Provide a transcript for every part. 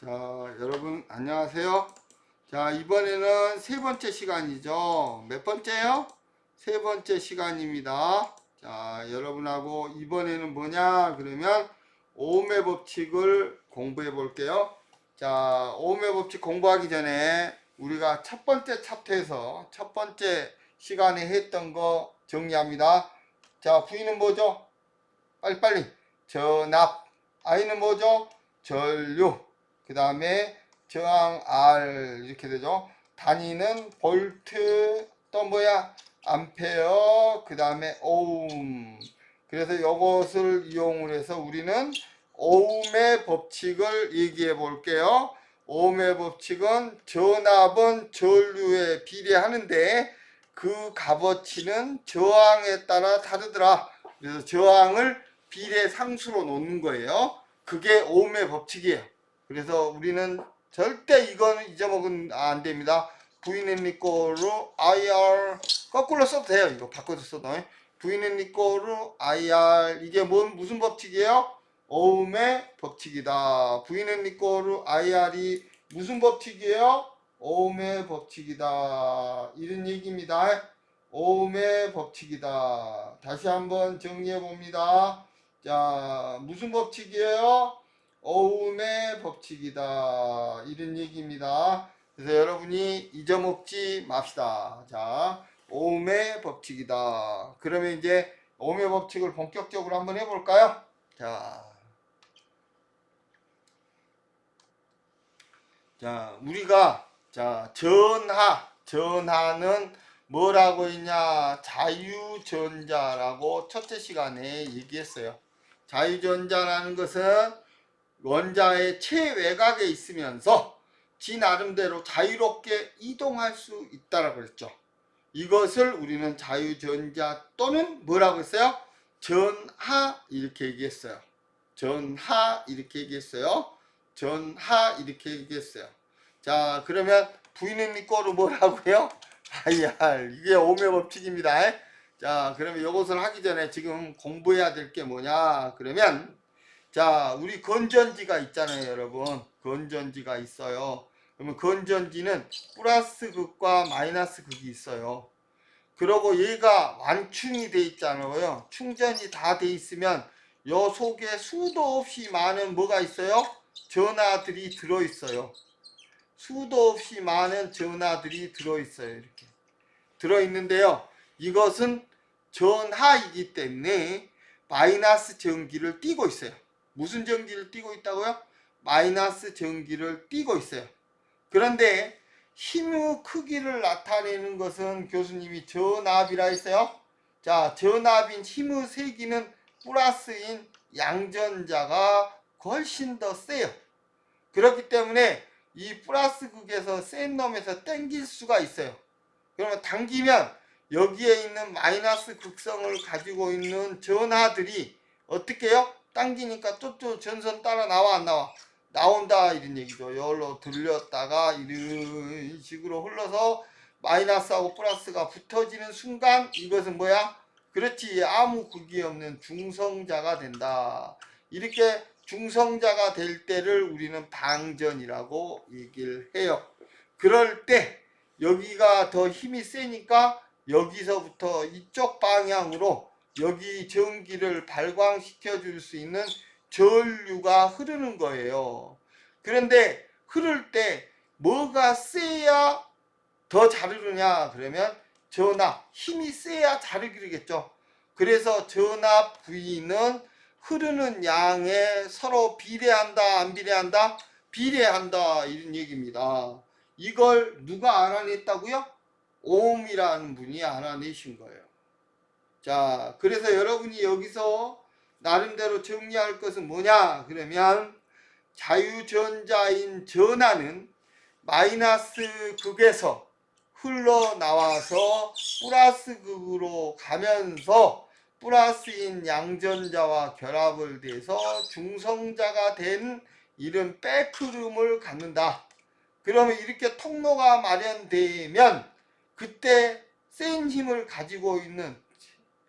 자, 여러분 안녕하세요. 자, 이번에는 세 번째 시간이죠. 몇 번째요? 세 번째 시간입니다. 자, 여러분하고 이번에는 뭐냐? 그러면 오음의 법칙을 공부해 볼게요. 자, 오음의 법칙 공부하기 전에 우리가 첫 번째 챕터에서 첫 번째 시간에 했던 거 정리합니다. 자, V는 뭐죠? 빨리빨리. 전압. I는 뭐죠? 전류. 그 다음에 저항 R 이렇게 되죠. 단위는 볼트 또 뭐야? 암페어 그 다음에 오hm 그래서 이것을 이용을 해서 우리는 오음의 법칙을 얘기해 볼게요. 오음의 법칙은 전압은 전류에 비례하는데 그 값어치는 저항에 따라 다르더라. 그래서 저항을 비례 상수로 놓는 거예요. 그게 오음의 법칙이에요. 그래서 우리는 절대 이거는 잊어먹으면 안 됩니다. V는 리꼬로 IR 거꾸로 써도 돼요. 이거 바꿔서 써도 V는 리꼬로 IR 이게 뭔 무슨 법칙이에요? 오음의 법칙이다. V는 리꼬로 IR이 무슨 법칙이에요? 오음의 법칙이다. 이런 얘기입니다. 오음의 법칙이다. 다시 한번 정리해 봅니다. 자, 무슨 법칙이에요? 오음의 법칙이다. 이런 얘기입니다. 그래서 여러분이 잊어먹지 맙시다. 자, 오음의 법칙이다. 그러면 이제 오음의 법칙을 본격적으로 한번 해볼까요? 자, 자, 우리가 자 전하, 전하는 뭐라고 했냐? 자유전자라고 첫째 시간에 얘기했어요. 자유전자라는 것은 원자의 최외곽에 있으면서 지 나름대로 자유롭게 이동할 수 있다라고 그랬죠. 이것을 우리는 자유전자 또는 뭐라고 했어요? 전하 이렇게 얘기했어요. 전하 이렇게 얘기했어요. 전하 이렇게 얘기했어요. 자 그러면 V는 리꼬로 뭐라고요? IR 이게 오메 법칙입니다. 자 그러면 이것을 하기 전에 지금 공부해야 될 게 뭐냐 그러면 자, 우리 건전지가 있잖아요, 여러분. 건전지가 있어요. 그러면 건전지는 플러스 극과 마이너스 극이 있어요. 그러고 얘가 완충이 돼 있잖아요. 충전이 다 돼 있으면 요 속에 수도 없이 많은 뭐가 있어요? 전하들이 들어 있어요. 수도 없이 많은 전하들이 들어 있어요. 이렇게. 들어 있는데요. 이것은 전하이기 때문에 마이너스 전기를 띠고 있어요. 무슨 전기를 띠고 있다고요? 마이너스 전기를 띠고 있어요. 그런데 힘의 크기를 나타내는 것은 교수님이 전압이라 했어요. 자, 전압인 힘의 세기는 플러스인 양전자가 훨씬 더 세요. 그렇기 때문에 이 플러스 극에서 센 놈에서 땡길 수가 있어요. 그러면 당기면 여기에 있는 마이너스 극성을 가지고 있는 전하들이 어떻게 해요? 당기니까 쪼쪼 전선 따라 나와 안 나와? 나온다 이런 얘기죠. 여기로 들렸다가 이런 식으로 흘러서 마이너스하고 플러스가 붙어지는 순간 이것은 뭐야? 그렇지 아무 극이 없는 중성자가 된다. 이렇게 중성자가 될 때를 우리는 방전이라고 얘기를 해요. 그럴 때 여기가 더 힘이 세니까 여기서부터 이쪽 방향으로 여기 전기를 발광시켜 줄 수 있는 전류가 흐르는 거예요. 그런데 흐를 때 뭐가 세야 더 잘 흐르냐 그러면 전압 힘이 세야 잘 흐르겠죠. 그래서 전압 V는 흐르는 양에 서로 비례한다 안 비례한다 비례한다 이런 얘기입니다. 이걸 누가 알아냈다고요? 오음이라는 분이 알아내신 거예요. 자, 그래서 여러분이 여기서 나름대로 정리할 것은 뭐냐? 그러면 자유전자인 전하는 마이너스 극에서 흘러나와서 플러스 극으로 가면서 플러스인 양전자와 결합을 돼서 중성자가 된 이런 백흐름을 갖는다. 그러면 이렇게 통로가 마련되면 그때 센 힘을 가지고 있는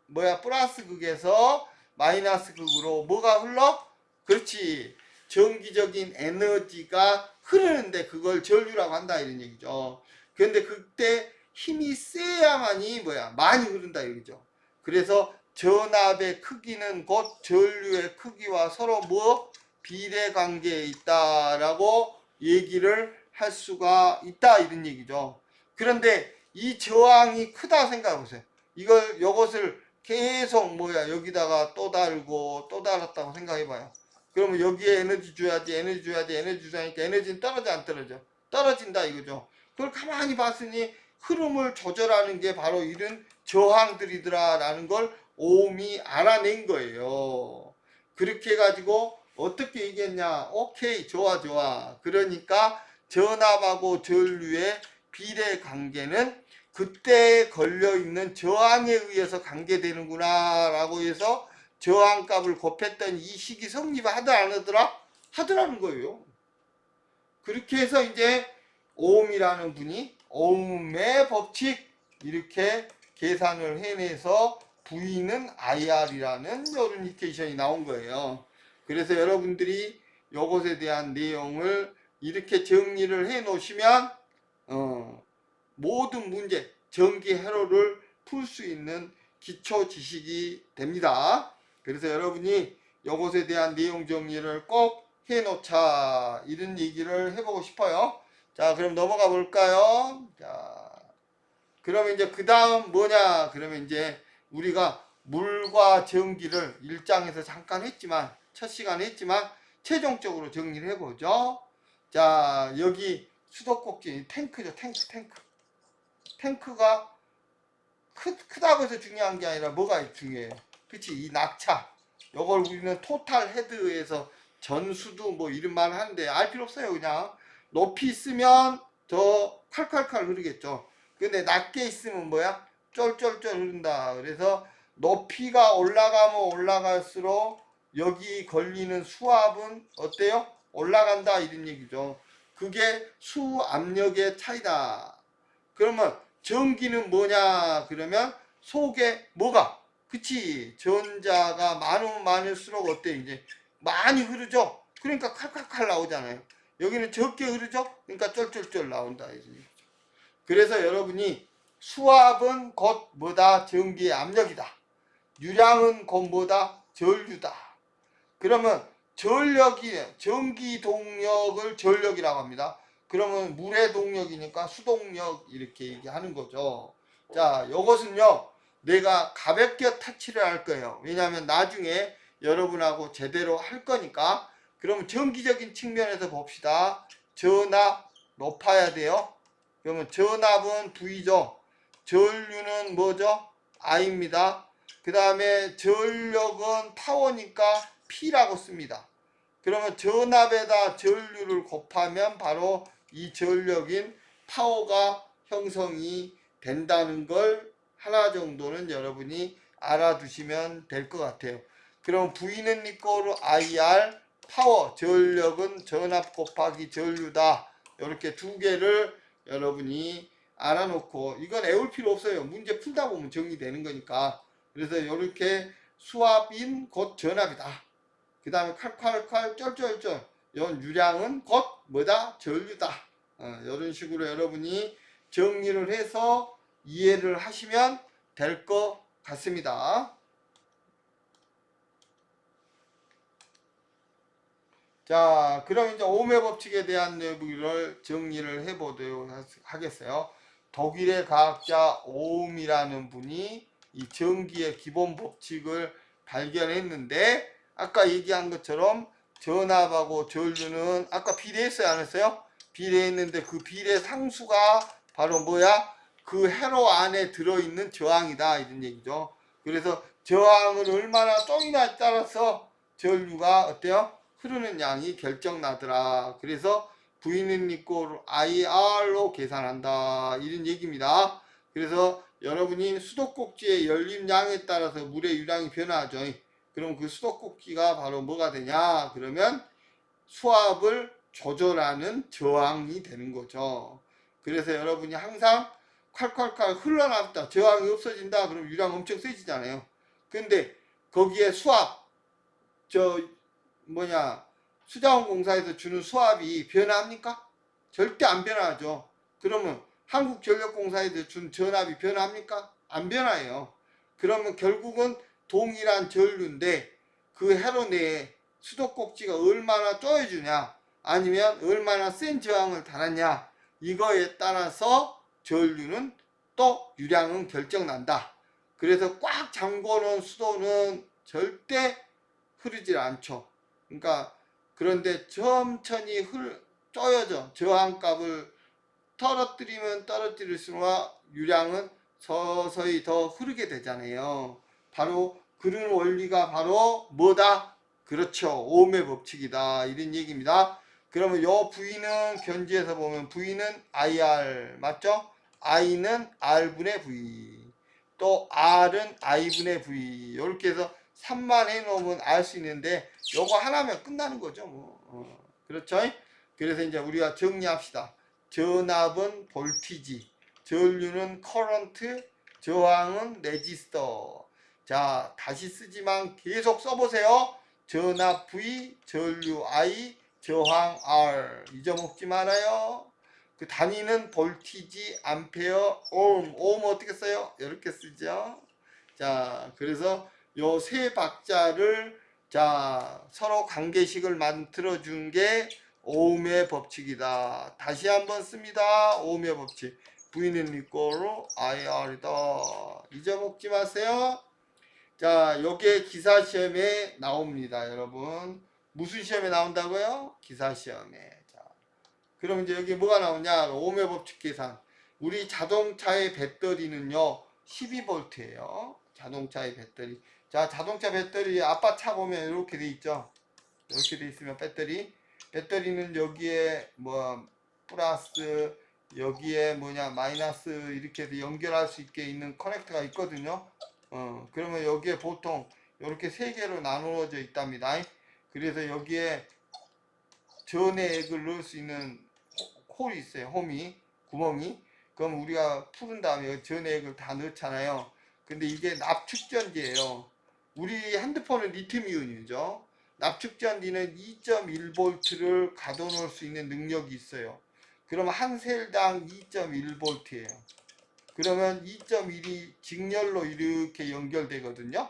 뭐야 플러스 극에서 마이너스 극으로 뭐가 흘러? 그렇지 전기적인 에너지가 흐르는데 그걸 전류라고 한다 이런 얘기죠. 그런데 그때 힘이 세야만이 뭐야 많이 흐른다 이거죠. 그래서 전압의 크기는 곧 전류의 크기와 서로 뭐 비례 관계에 있다라고 얘기를 할 수가 있다 이런 얘기죠. 그런데 이 저항이 크다 생각해 보세요. 이걸 요것을 계속 뭐야 여기다가 또 달고 또 달았다고 생각해 봐요. 그러면 여기에 에너지 줘야지 에너지 줘야지 에너지 주자니까 에너지는 떨어져 안 떨어져? 떨어진다 이거죠. 그걸 가만히 봤으니 흐름을 조절하는 게 바로 이런 저항들이더라라는 걸 오음이 알아낸 거예요. 그렇게 해가지고 어떻게 얘기했냐? 오케이, 좋아, 좋아. 그러니까 전압하고 전류의 비례 관계는 그때 걸려 있는 저항에 의해서 관계되는구나 라고 해서 저항값을 곱했던 이 식이 성립하더라 안 하더라? 하더라는 거예요. 그렇게 해서 이제 오음이라는 분이 오음의 법칙 이렇게 계산을 해내서 V는 IR이라는 이런 이케이션이 나온 거예요. 그래서 여러분들이 이것에 대한 내용을 이렇게 정리를 해 놓으시면 어, 모든 문제 전기 회로를 풀 수 있는 기초 지식이 됩니다. 그래서 여러분이 이것에 대한 내용 정리를 꼭 해놓자 이런 얘기를 해보고 싶어요. 자 그럼 넘어가 볼까요? 자 그러면 이제 그 다음 뭐냐 그러면 이제 우리가 물과 전기를 일장에서 잠깐 했지만 첫 시간에 했지만 최종적으로 정리를 해보죠. 자 여기 수도꼭지 탱크죠 탱크 탱크 탱크가 크, 크다고 해서 중요한 게 아니라 뭐가 중요해요? 그치? 이 낙차. 요걸 우리는 토탈 헤드에서 전수도 뭐말 하는데 알 필요 없어요 그냥. 높이 있으면 더 칼칼칼 흐르겠죠. 근데 낮게 있으면 뭐야? 쫄쫄쫄 흐른다. 그래서 높이가 올라가면 올라갈수록 여기 걸리는 수압은 어때요? 올라간다 이런 얘기죠. 그게 수압력의 차이다. 그러면 전기는 뭐냐 그러면 속에 뭐가? 그치. 전자가 많으면 많을수록 어때? 이제 많이 흐르죠? 그러니까 칼칼칼 나오잖아요. 여기는 적게 흐르죠? 그러니까 쫄쫄쫄 나온다 얘기죠. 그래서 여러분이 수압은 곧 뭐다? 전기의 압력이다. 유량은 곧 뭐다? 전류다. 그러면 전력이 전기 동력을 전력이라고 합니다 그러면 물의 동력이니까 수동력 이렇게 얘기하는 거죠. 자, 요것은요. 내가 가볍게 터치를 할 거예요. 왜냐하면 나중에 여러분하고 제대로 할 거니까. 그러면 전기적인 측면에서 봅시다. 전압 높아야 돼요. 그러면 전압은 V죠. 전류는 뭐죠? I입니다. 그 다음에 전력은 파워니까 P라고 씁니다. 그러면 전압에다 전류를 곱하면 바로 이 전력인 파워가 형성이 된다는 걸 하나 정도는 여러분이 알아두시면 될 것 같아요. 그럼 V는 니꼬로 IR 파워 전력은 전압 곱하기 전류다. 이렇게 두 개를 여러분이 알아놓고 이건 애울 필요 없어요. 문제 풀다 보면 정리되는 거니까. 그래서 이렇게 수압인 곧 전압이다. 그 다음에 칼칼칼 쩔쩔쩔 이런 유량은 곧 뭐다? 전류다. 어, 이런 식으로 여러분이 정리를 해서 이해를 하시면 될 것 같습니다. 자 그럼 이제 오음의 법칙에 대한 내부를 정리를 해 보도록 하겠어요. 독일의 과학자 오음이라는 분이 이 전기의 기본 법칙을 발견했는데 아까 얘기한 것처럼 전압하고 전류는 아까 비례했어요 안 했어요? 비례했는데 그 비례 상수가 바로 뭐야? 그 회로 안에 들어있는 저항이다 이런 얘기죠. 그래서 저항을 얼마나 똥이나에 따라서 전류가 어때요? 흐르는 양이 결정나더라. 그래서 V는 있고 IR로 계산한다 이런 얘기입니다. 그래서 여러분이 수도꼭지의 열림량에 따라서 물의 유량이 변화하죠. 그럼 그 수도꼭지가 바로 뭐가 되냐? 그러면 수압을 조절하는 저항이 되는 거죠. 그래서 여러분이 항상 콸콸콸 흘러나왔다. 저항이 없어진다. 그럼 유량 엄청 세지잖아요. 근데 거기에 수압, 저, 뭐냐, 수자원공사에서 주는 수압이 변합니까? 절대 안 변하죠. 그러면 한국전력공사에서 준 전압이 변합니까? 안 변해요. 그러면 결국은 동일한 전류인데 그 회로 내에 수도꼭지가 얼마나 쪼여주냐 아니면 얼마나 센 저항을 달았냐 이거에 따라서 전류는 또 유량은 결정난다. 그래서 꽉 잠궈놓은 수도는 절대 흐르질 않죠. 그러니까 그런데 천천히 흘 쪼여져 저항값을 떨어뜨리면 떨어뜨릴수록 유량은 서서히 더 흐르게 되잖아요. 바로 그런 원리가 바로 뭐다? 그렇죠. 오음의 법칙이다. 이런 얘기입니다. 그러면 요 V는 견지에서 보면 V는 IR 맞죠? I는 R분의 V 또 R은 I분의 V 이렇게 해서 3만 해놓으면 알 수 있는데 요거 하나면 끝나는 거죠 뭐 어, 그렇죠? 그래서 이제 우리가 정리합시다 전압은 볼티지 전류는 커런트 저항은 레지스터 자 다시 쓰지만 계속 써보세요 전압 V 전류 I 저항 R 잊어먹지 말아요 그 단위는 볼티지, 암페어, 오hm. 오hm 어떻게 써요? 이렇게 쓰죠. 자, 그래서 요 세 박자를 자 서로 관계식을 만들어 준 게 오음의 법칙이다. 다시 한번 씁니다. 오음의 법칙. V는 이꼴로 IR이다. 잊어먹지 마세요. 자, 요게 기사 시험에 나옵니다, 여러분. 무슨 시험에 나온다고요? 기사 시험에. 자, 그럼 이제 여기 뭐가 나오냐? 오음의 법칙 계산. 우리 자동차의 배터리는요, 12V예요. 자동차의 배터리. 자, 자동차 배터리 아빠 차 보면 이렇게 돼 있죠. 이렇게 돼 있으면 배터리. 배터리는 여기에 뭐 플러스 여기에 뭐냐 마이너스 이렇게 연결할 수 있게 있는 커넥터가 있거든요. 어, 그러면 여기에 보통 이렇게 세 개로 나누어져 있답니다. 그래서 여기에 전액을 넣을 수 있는 호- 홀이 있어요. 홈이 구멍이. 그럼 우리가 푸른 다음에 전액을 다 넣잖아요. 근데 이게 납축전지예요. 우리 핸드폰은 리튬이온이죠. 납축전지는 2.1V를 가둬놓을 수 있는 능력이 있어요. 그러면 한 셀당 2.1V예요. 그러면 2.1이 직렬로 이렇게 연결되거든요.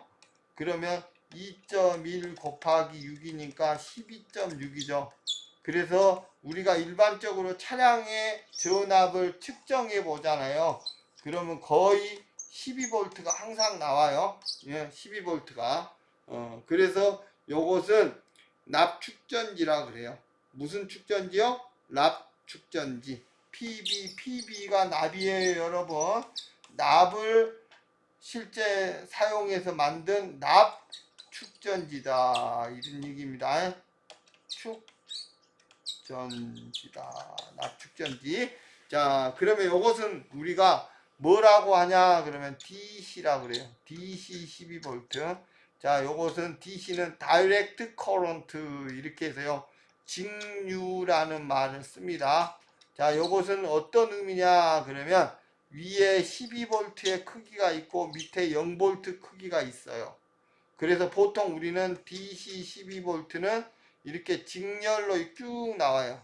그러면 2.1 곱하기 6이니까 12.6이죠. 그래서 우리가 일반적으로 차량의 전압을 측정해 보잖아요. 그러면 거의 12V가 항상 나와요. 예, 12V가. 어, 그래서 요것은 납축전지라 그래요. 무슨 축전지요? 납축전지. PB, PB가 납이에요, 여러분. 납을 실제 사용해서 만든 납 축전지다. 이런 얘기입니다. 축전지다. 납 축전지. 자, 그러면 요것은 우리가 뭐라고 하냐? 그러면 DC라 그래요. DC 12V. 자, 요것은 DC는 다이렉트 커런트 이렇게 해서요. 직류라는 말을 씁니다. 자, 요것은 어떤 의미냐? 그러면 위에 12V의 크기가 있고 밑에 0V 크기가 있어요. 그래서 보통 우리는 DC 12V는 이렇게 직렬로 쭉 나와요.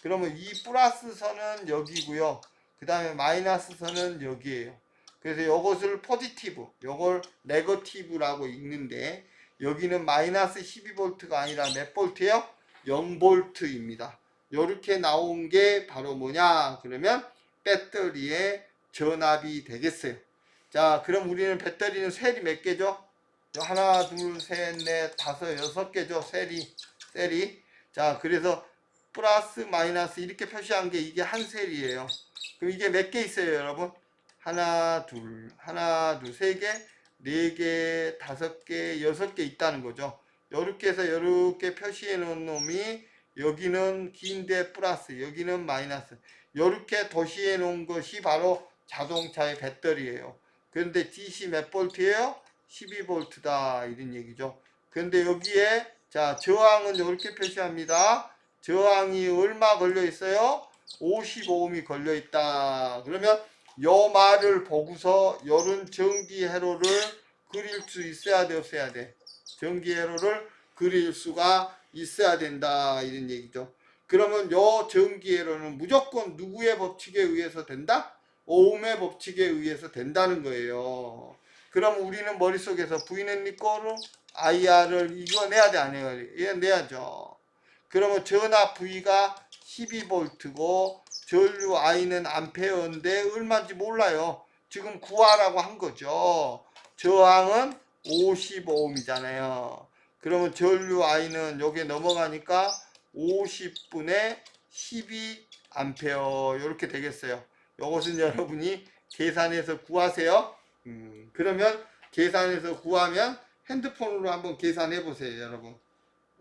그러면 이 플러스 선은 여기고요. 그 다음에 마이너스 선은 여기에요. 그래서 이것을 포지티브, 요걸 네거티브라고 읽는데 여기는 마이너스 12V가 아니라 몇 볼트예요? 0V입니다. 이렇게 나온 게 바로 뭐냐? 그러면 배터리의 전압이 되겠어요. 자, 그럼 우리는 배터리는 셀이 몇 개죠? 하나, 둘, 셋, 넷, 다섯, 여섯 개죠. 셀이, 셀이. 자, 그래서 플러스, 마이너스 이렇게 표시한 게 이게 한 셀이에요. 그럼 이게 몇 개 있어요, 여러분? 하나, 둘, 하나, 둘, 세 개, 네 개, 다섯 개, 여섯 개 있다는 거죠. 이렇게 해서 이렇게 표시해 놓은 놈이 여기는 긴데 플러스, 여기는 마이너스. 이렇게 도시해 놓은 것이 바로 자동차의 배터리예요. 그런데 DC 몇 볼트예요? 12볼트다 이런 얘기죠. 그런데 여기에 자 저항은 이렇게 표시합니다. 저항이 얼마 걸려 있어요? 55ohm이 걸려 있다. 그러면 요 말을 보고서 요런 전기 회로를 그릴 수 있어야 돼 없어야 돼? 전기 회로를 그릴 수가 있어야 된다 이런 얘기죠. 그러면 요 전기회로는 무조건 누구의 법칙에 의해서 된다? 오음의 법칙에 의해서 된다는 거예요. 그럼 우리는 머릿속에서 V는 니 거로 IR을 이거 내야 돼, 안 해야 돼? 얘 내야죠. 그러면 전압 V가 12V고 전류 I는 암페어인데 얼마인지 몰라요. 지금 구하라고 한 거죠. 저항은 55ohm이잖아요. 그러면 전류 I는 여기에 넘어가니까 50분의 12A 이렇게 되겠어요. 이것은 여러분이 계산해서 구하세요. 음, 그러면 계산해서 구하면 핸드폰으로 한번 계산해 보세요, 여러분.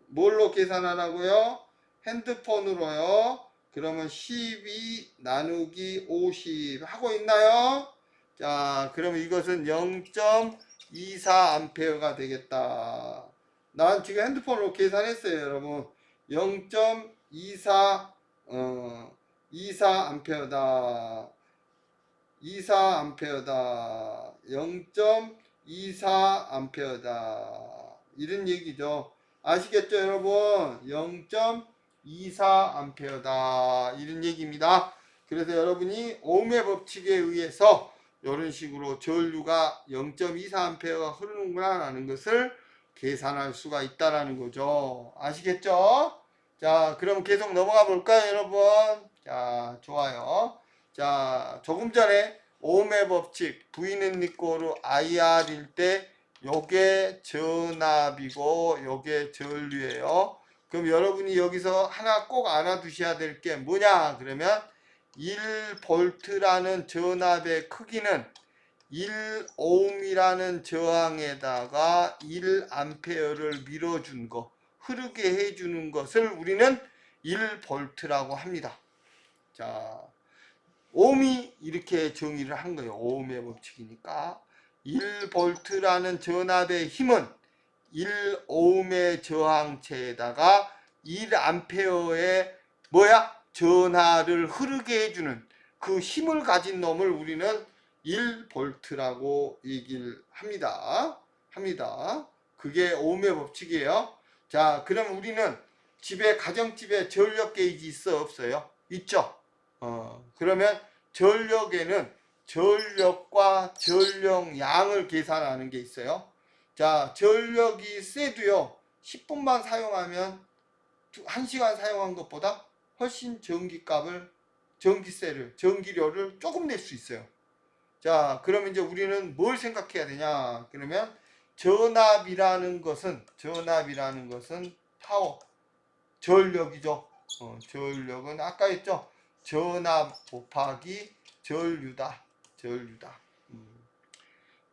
뭘로 계산하라고요? 핸드폰으로요. 그러면 12 나누기 50 하고 있나요? 자, 그러면 이것은 0.24 암페어가 되겠다. 난 지금 핸드폰으로 계산했어요, 여러분. 0.24 어, 24 암페어다. 24 암페어다. 0.24 암페어다. 이런 얘기죠. 아시겠죠, 여러분? 0.24 암페어다. 이런 얘기입니다. 그래서 여러분이 오음의 법칙에 의해서 이런 식으로 전류가 0.24 암페어가 흐르는구나라는 것을 계산할 수가 있다라는 거죠. 아시겠죠? 자, 그럼 계속 넘어가 볼까요, 여러분? 자, 좋아요. 자, 조금 전에 오음의 법칙 V는 니꼬르 IR일 때 요게 전압이고 요게 전류예요. 그럼 여러분이 여기서 하나 꼭 알아두셔야 될 게 뭐냐? 그러면 1볼트라는 전압의 크기는 1오음이라는 저항에다가 1암페어를 밀어준 거, 흐르게 해주는 것을 우리는 1볼트라고 합니다. 자, 오음이 이렇게 정의를 한 거예요. 오음의 법칙이니까. 1볼트라는 전압의 힘은 1오음의 저항체에다가 1암페어의 뭐야? 전하를 흐르게 해주는 그 힘을 가진 놈을 우리는 1볼트라고 얘기를 합니다. 합니다. 그게 오음의 법칙이에요. 자, 그럼 우리는 집에 가정집에 전력 게이지 있어 없어요? 있죠. 어, 그러면 전력에는 전력과 전력량을 계산하는 게 있어요. 자, 전력이 세도요. 10분만 사용하면 1시간 사용한 것보다 훨씬 전기값을 전기세를 전기료를 조금 낼 수 있어요. 자, 그러면 이제 우리는 뭘 생각해야 되냐? 그러면 전압이라는 것은 전압이라는 것은 파워 전력이죠. 어, 전력은 아까 했죠. 전압 곱하기 전류다. 전류다. 음.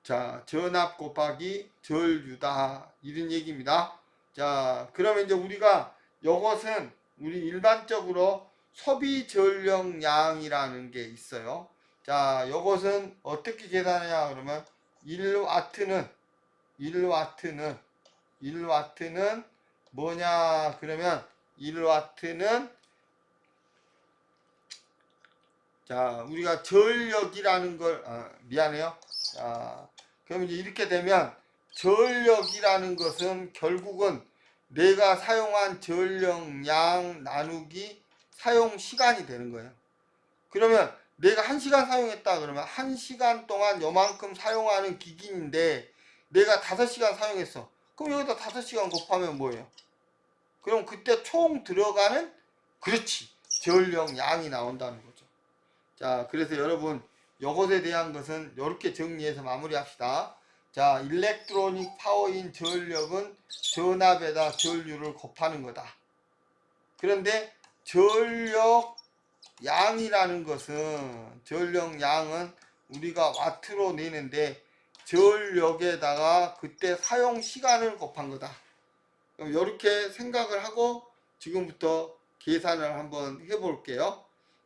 자, 전압 곱하기 전류다. 이런 얘기입니다. 자, 그러면 이제 우리가 이것은 우리 일반적으로 소비 전력량이라는 게 있어요. 자, 이것은 어떻게 계산하냐 그러면 1와트는 1와트는 1와트는 뭐냐 그러면 1와트는 자, 우리가 전력이라는 걸 아, 미안해요. 자, 그럼 이제 이렇게 되면 전력이라는 것은 결국은 내가 사용한 전력량 나누기 사용 시간이 되는 거예요. 그러면 내가 한 시간 사용했다 그러면 한 시간 동안 요만큼 사용하는 기기인데 내가 다섯 시간 사용했어. 그럼 여기다 다섯 시간 곱하면 뭐예요? 그럼 그때 총 들어가는 그렇지 전력량이 나온다는 거죠. 자, 그래서 여러분 이것에 대한 것은 이렇게 정리해서 마무리합시다. 자, 일렉트로닉 파워인 전력은 전압에다 전류를 곱하는 거다. 그런데 전력 양이라는 것은 전력 양은 우리가 와트로 내는데 전력에다가 그때 사용 시간을 곱한 거다. 그럼 이렇게 생각을 하고 지금부터 계산을 한번 해볼게요.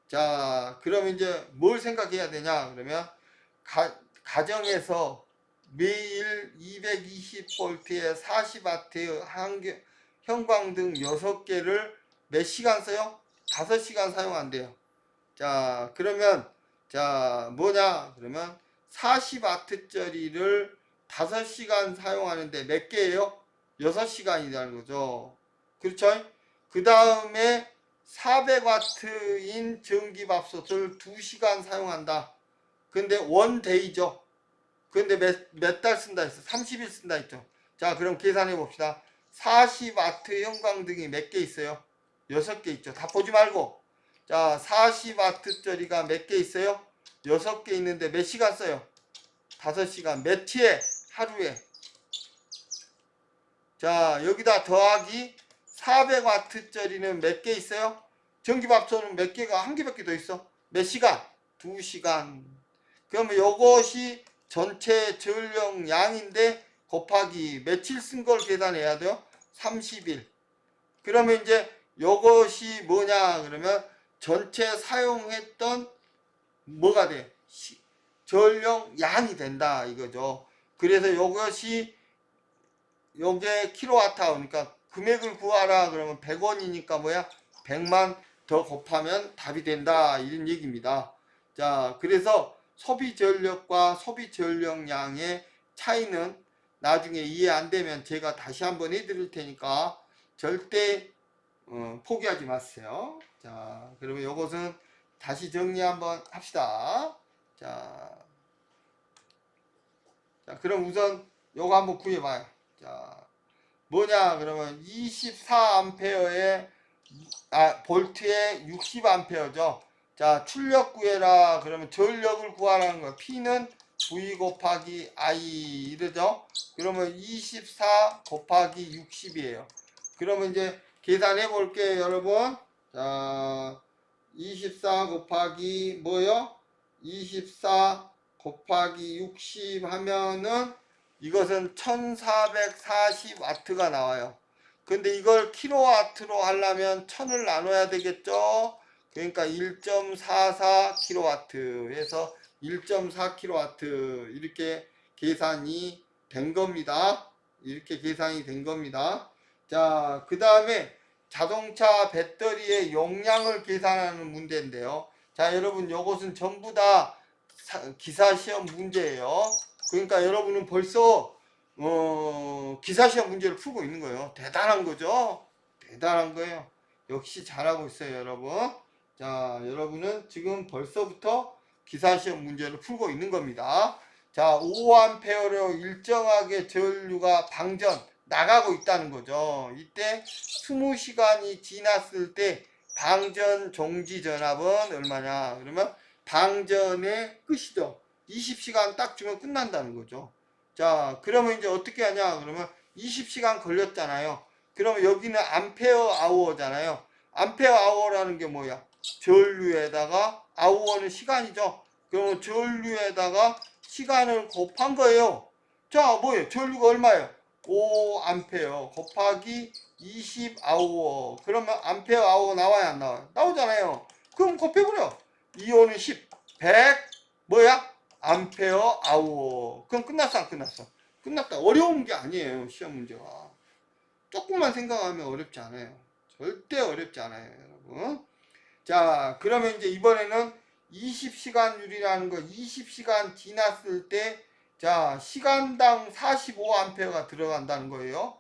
자, 그러면 이제 뭘 생각해야 되냐? 그러면 가, 가정에서 매일 220V에 40W 형광등 6개를 몇 시간 써요? 5시간 사용한대요. 자, 그러면 자, 뭐냐? 그러면 40W짜리를 5시간 사용하는데 몇 개예요? 6시간이라는 거죠. 그렇죠? 그 다음에 400와트인 전기밥솥을 2시간 사용한다. 근데 원데이죠. 근데 몇, 몇 달 쓴다 했어? 30일 쓴다 했죠. 자, 그럼 계산해 봅시다. 40와트 형광등이 몇 개 있어요? 6개 있죠. 다 보지 말고. 자, 40와트짜리가 몇 개 있어요? 6개 있는데 몇 시간 써요? 5시간. 며칠에? 하루에. 자, 여기다 더하기 400와트짜리는 몇 개 있어요? 전기밥솥은 몇 개가 한 개밖에 더 있어. 몇 시간? 2시간. 그러면 요것이 전체 전력 양인데 곱하기 며칠 쓴 걸 계산해야 돼요? 30일. 그러면 이제 요것이 뭐냐 그러면 전체 사용했던 뭐가 돼? 시- 전력 양이 된다 이거죠. 그래서 요것이 요게 킬로와트아워 그러니까 금액을 구하라 그러면 100원이니까 뭐야? 100만 더 곱하면 답이 된다 이런 얘기입니다. 자, 그래서 소비 전력과 소비 전력량의 차이는 나중에 이해 안 되면 제가 다시 한번 해드릴 테니까 절대 어, 포기하지 마세요. 자, 그러면 이것은 다시 정리 한번 합시다. 자, 자, 그럼 우선 요거 한번 구해봐요. 자, 뭐냐 그러면 24암페어에 아 볼트에 60암페어죠. 자, 출력 구해라. 그러면 전력을 구하라는 거야. P는 V 곱하기 I 이러죠. 그러면 24 곱하기 60이에요. 그러면 이제 계산해 볼게요, 여러분. 자, 24 곱하기 뭐요? 24 곱하기 60 하면은 이것은 1440와트가 나와요. 근데 이걸 킬로와트로 하려면 1000을 나눠야 되겠죠? 그러니까 1.44 킬로와트 해서 1.4 킬로와트 이렇게 계산이 된 겁니다. 이렇게 계산이 된 겁니다. 자, 그 다음에 자동차 배터리의 용량을 계산하는 문제인데요. 자, 여러분, 요것은 전부 다 사- 기사 시험 문제예요. 그러니까 여러분은 벌써 어, 기사 시험 문제를 풀고 있는 거예요. 대단한 거죠? 대단한 거예요. 역시 잘하고 있어요, 여러분. 자, 여러분은 지금 벌써부터 기사 시험 문제를 풀고 있는 겁니다. 자, 5암페어로 일정하게 전류가 방전 나가고 있다는 거죠. 이때 20시간이 지났을 때 방전 종지 전압은 얼마냐? 그러면 방전의 끝이죠. 20시간 딱 주면 끝난다는 거죠. 자, 그러면 이제 어떻게 하냐? 그러면 20시간 걸렸잖아요. 그러면 여기는 암페어 아워잖아요. 암페어 아워라는 게 뭐야? 전류에다가 아워는 시간이죠. 그러면 전류에다가 시간을 곱한 거예요. 자, 뭐예요? 전류가 얼마예요? 5 암페어 곱하기 20 아워. 그러면 암페어 아워 나와야 안 나와요? 나오잖아요. 그럼 곱해버려. 2호는 10, 100 뭐야? 암페어 아워. 그럼 끝났어 안 끝났어? 끝났다. 어려운 게 아니에요 시험 문제가. 조금만 생각하면 어렵지 않아요. 절대 어렵지 않아요 여러분. 자 그러면 이제 이번에는 20시간율이라는 거 20시간 지났을 때 자 시간당 45암페어가 들어간다는 거예요.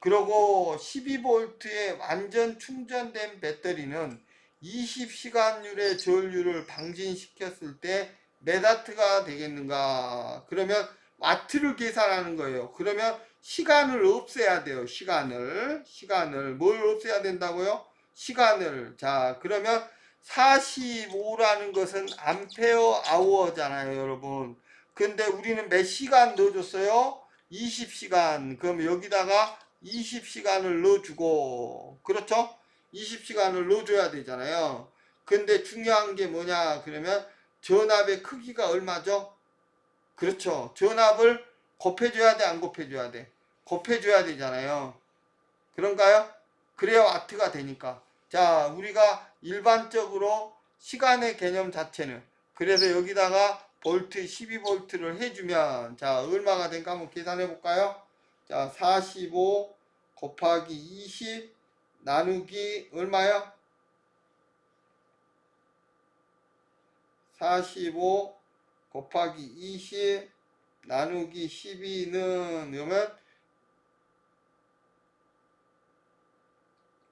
그리고 12V의 완전 충전된 배터리는 20시간율의 전류를 방진시켰을 때몇 와트가 되겠는가? 그러면 와트를 계산하는 거예요. 그러면 시간을 없애야 돼요. 시간을. 시간을. 뭘 없애야 된다고요? 시간을. 자, 그러면 45라는 것은 암페어 아워잖아요, 여러분. 근데 우리는 몇 시간 넣어줬어요? 20시간. 그럼 여기다가 20시간을 넣어주고, 그렇죠? 20시간을 넣어줘야 되잖아요. 근데 중요한 게 뭐냐, 그러면 전압의 크기가 얼마죠? 그렇죠. 전압을 곱해줘야 돼, 안 곱해줘야 돼? 곱해줘야 되잖아요. 그런가요? 그래야 와트가 되니까. 자, 우리가 일반적으로 시간의 개념 자체는 그래서 여기다가 볼트 12볼트를 해주면 자 얼마가 된가 한번 계산해 볼까요? 자 45 곱하기 20 나누기 얼마요? 45 곱하기 20 나누기 12는 그러면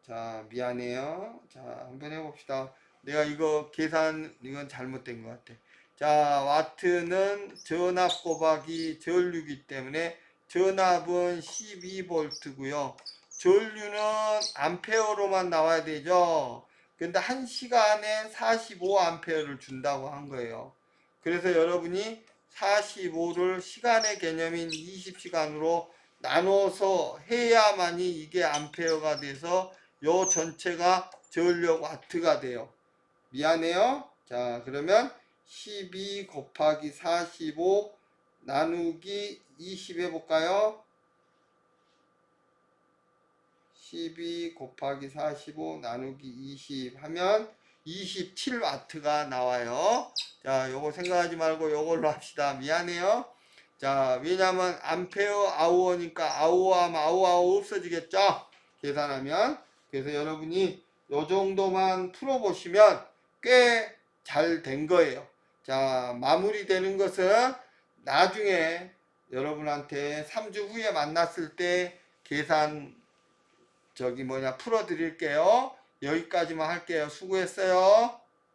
자, 미안해요. 자, 한번 해봅시다. 내가 이거 계산, 이건 잘못된 것 같아. 자, 와트는 전압 곱하기 전류기 때문에 전압은 12V고요. 전류는 암페어로만 나와야 되죠. 근데 한 시간에 45암페어를 준다고 한 거예요. 그래서 여러분이 45를 시간의 개념인 20시간으로 나눠서 해야만이 이게 암페어가 돼서 요 전체가 전력 와트가 돼요. 미안해요. 자, 그러면 12 곱하기 45 나누기 20 해볼까요? 12 곱하기 45 나누기 20 하면 27와트가 나와요. 자, 요거 생각하지 말고 요걸로 합시다. 미안해요. 자, 왜냐면 암페어 아우어니까 아우어하면 아우아우 없어지겠죠? 계산하면. 그래서 여러분이 요 정도만 풀어보시면 꽤 잘 된 거예요. 자, 마무리되는 것은 나중에 여러분한테 3주 후에 만났을 때 계산 저기 뭐냐 풀어 드릴게요. 여기까지만 할게요. 수고했어요.